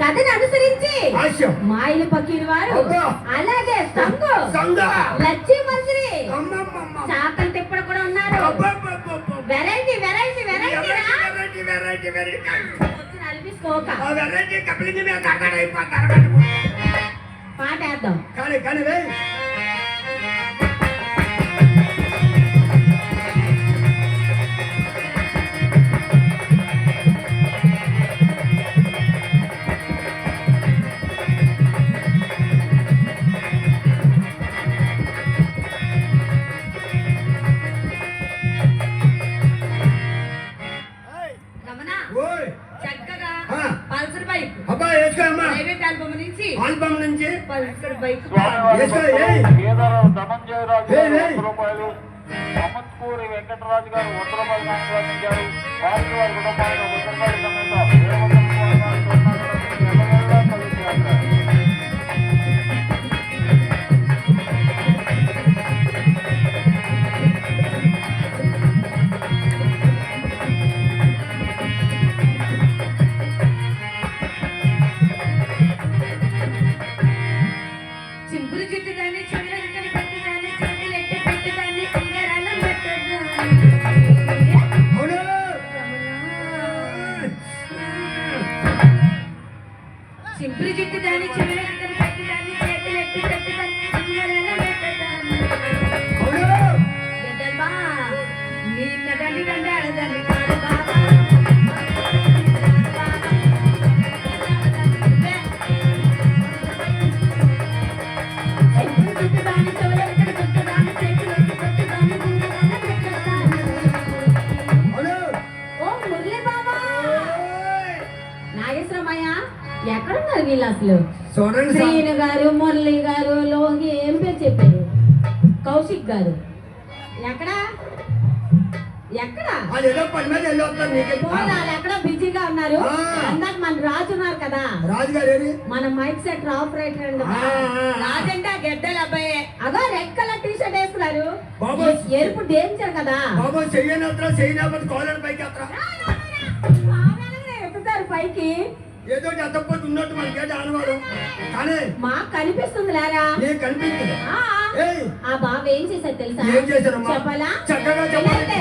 కథను అనుసరించి మాయల పక్కిన వారు. అలాగే సంగు. లచ్చి మంత్రి చాకలి తిప్పడు కూడా ఉన్నారు. Variety variety variety variety variety ఆ వెరైటీ కప్లింగ్ మీద పాట వేద్దాం కానీ కానీ ధనంజయరాజు రూపాయలు అమత్కూరి వెంకటరాజు గారు వంద రూపాయలు కానుకరించారు వారికి వారి కుటుంబానికి ఎక్కడున్నారు వీళ్ళు అసలు? చూడండి. శ్రీను గారు మురళి గారు లోగి ఏం పేరు చెప్పారు? కౌశిక్ గారు. ఎక్కడ? ఎక్కడ? ఎక్కడ బిజీగా ఉన్నారు. అందాక మన రాజు ఉన్నారు కదా. ఏది? మన మైక్ సెట్ ఆపరేటర్ అండి. ఆ, ఆ, ఆ. రాజంటే ఆ గెడ్డల అబ్బాయి. అగో రెడ్ కలర్ టీ షర్ట్ వేసుకున్నారు ఎరుపు డేంజర్ కదా. పైకి పైకి. ఏదో ఎత్తపోతే ఉన్నట్టు మనకి ఏంటి ఆనవాడు. కానీ మాకు కనిపిస్తుంది లేరా. నీకు కనిపిస్తుంది ఆ బాబు ఏం చేశారు తెలుసా? ఏం చేశారమ్మా? చెప్పాలా? చక్కగా చెప్పాలి.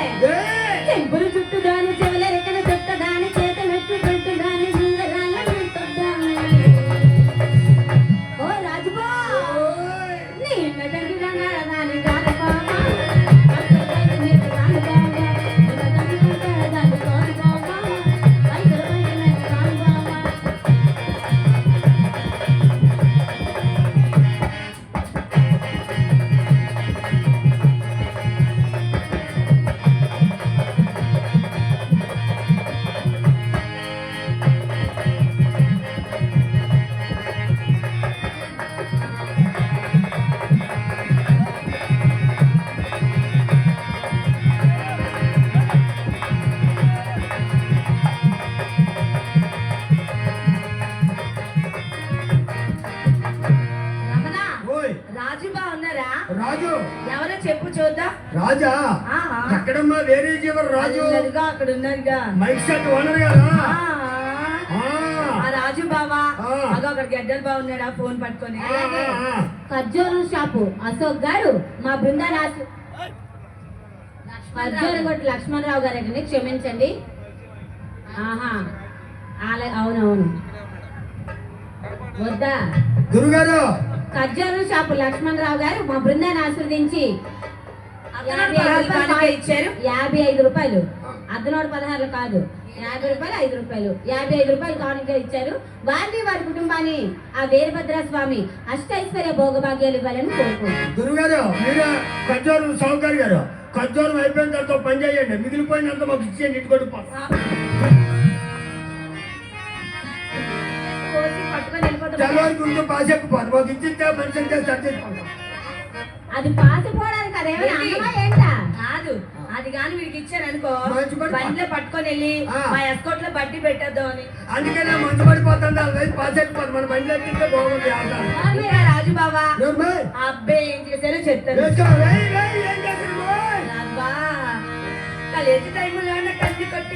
ఎవరో చెప్పు చూద్దాం. రాజా ఆహా. ఎక్కడమ్మా వేరే జీవరు రాజు? అక్కడ ఉన్నదిగా మైక్ సెట్ ఓనర్ ఆ రాజు బావా. అగో అక్కడ గడ్డలు బాగున్నాడా ఫోన్ పట్టుకొని. ఖర్జూరం షాపు. అశోక్ గారు మా బృందారాజు. ఖర్జూరం కొట్టి లక్ష్మణరావు గారండి క్షమించండి. ఆహా. అవునవును. వద్దా? గురుగారు ఖర్జూరం షాపు లక్ష్మణరావు గారు మా బృందాన్ని ఆస్వాదించి యాభై ఐదు రూపాయలు ఇచ్చారు. యాభై ఐదు రూపాయలు. అద్దనోడు పదహారులు కాదు. యాభై రూపాయలు ఐదు రూపాయలు. యాభై ఐదు రూపాయలు కానుక ఇచ్చారు. వారిని వారి కుటుంబాన్ని ఆ వీరభద్ర స్వామి అష్టైశ్వర్య భోగభాగ్యాలు ఇవ్వాలని కోరుకుంటున్నాను గురుగారు మీరు ఖర్జూరం సౌకర్య గారు ఖర్జూరం అయిపోయిన తర్వాత పని చేయండి. మిగిలిపోయినంత మాకు ఇచ్చేయండి ఇటుకొట్టు తెల్లవారికి ఉంటే పాసేపు పోదు మాకు ఇచ్చితే మనిషి అంటే సెట్ చేసుకుంటాం అది పాసిపోవడానికి అదేమైనా అన్నమా ఏంటా? కాదు. అది కానీ వీడికి ఇచ్చారు అనుకో. బండిలో పట్టుకొని వెళ్ళి ఆ. మా ఎస్కోట్లో బడ్డీ పెట్టేద్దాం అని. అందుకనే మంచు పడిపోతుంది అది వైపు పాసేపు మన బండి ఎక్కితే బాగుంది రాజు బాబా అబ్బాయి ఏం చేశారో చెప్తాను. కలిసి టైంలో కత్తి కొట్టి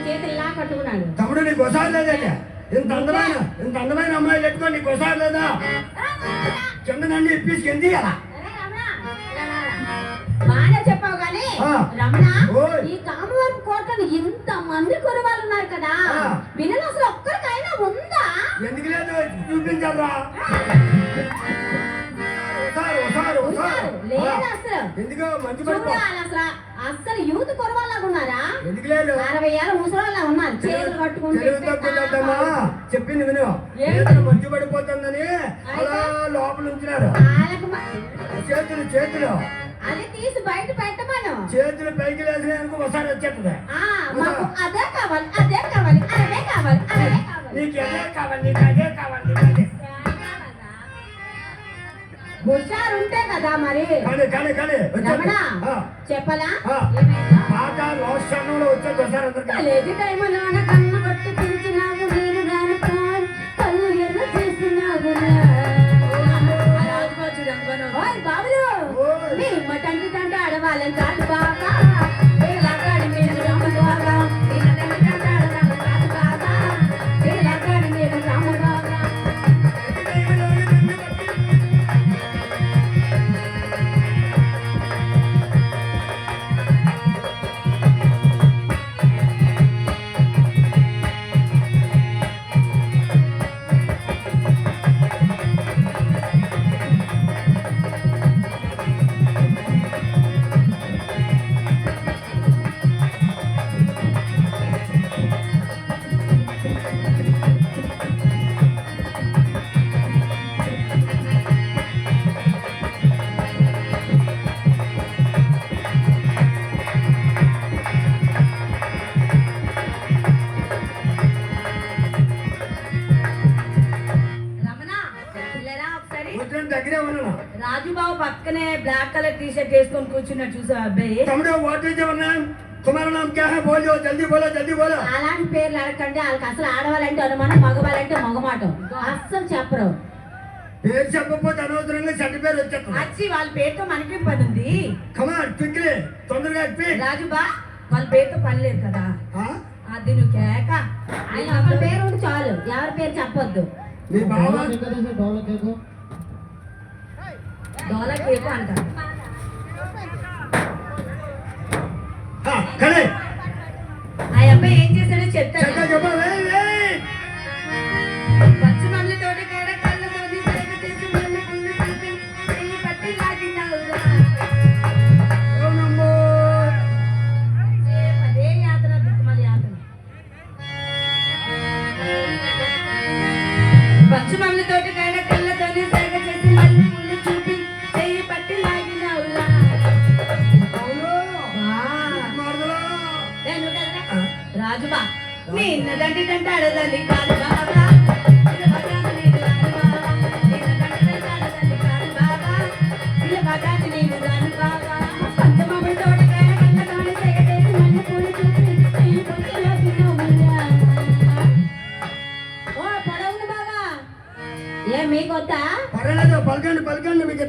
చేతులు ఇలా కట్టుకున్నాడు తమ్ముడు నీకు ఒకసారి లేదంటే ఇంత అందమైన ఇంత అందమైన అమ్మాయి పెట్టుకొని నీకు ఒకసారి లేదా కింద నన్ను ఇప్పించి కింది అలా. బాగానే చెప్పావు కానీ. రమణ. ఈ కామవరపు కోటలో ఇంత మంది కురవాళ్ళు ఉన్నారు కదా. వినలు అసలు ఒక్కరికైనా ఉందా ఎందుకు లేదు చూపించారా. లేదు అసలు. ఎందుకు మంచి అసలు. అసలు యూత్ కురవాళ్ళగా ఉన్నారా ఎందుకు లేదు? అరవై ఏళ్ళ ముసలోళ్ళ ఉన్నారు. చేతులు కట్టుకుంటే చెప్పింది విను. మంచు పడిపోతుందని అలా లోపల ఉంచినారు. చేతులు చేతులు. అది తీసి బయట పెట్టమను. చేతులు పైకి లేసినందుకు ఒకసారి వచ్చేస్తుంది. అదే కావాలి అదే కావాలి అదే కావాలి అదే కావాలి. నీకు అదే కావాలి నీకు హుషారు ఉంటే కదా మరి. చెప్పలా? ఆ. ఏమైందో? పాట లాస్ట్ క్షణంలో వచ్చేది ఒకసారి పక్కనే బ్లాక్ కలర్ టీ షర్ట్ వేసుకొని కూర్చున్నాడు చూసా అబ్బాయి? తమ్ముడు వాట్ ఈస్ యువర్ నేమ్ కుమార నామ్ క్యా హై? బోల్ జో జల్దీ అలాంటి పేర్లు అడగండి వాళ్ళకి అసలు ఆడవాలంటే అనుమానం మగవాళ్ళంటే మగమాటం. అస్సలు చెప్పరు. పేరు చెప్పకపోతే అనవసరంగా చెడ్డ పేరు వచ్చారు వచ్చి వాళ్ళ పేరుతో మనకి పని ఉంది. క్విక్లీ తొందరగా రాజు బా వాళ్ళ పేరుతో పని లేదు కదా. అది నువ్వు కేక. పేరు ఉంటే చాలు ఎవరి పేరు చెప్పొద్దు. మీ డోలా కేకు అంటారు. ఆ, అబ్బాయి ఏం చేశాడో చెప్తాను. పచ్చి తోటి కాడ కళ్ళ చేసి మళ్ళీ పుల్లు చెయ్యి పట్టి పదే యాతన దిక్కుమాల యాతన పచ్చి పట్టి లాగినావురా. ఓ పొడవుంది బాగా ఏ మీకొద్దా పర్వాలేదు పలకండి పలకండి మీకు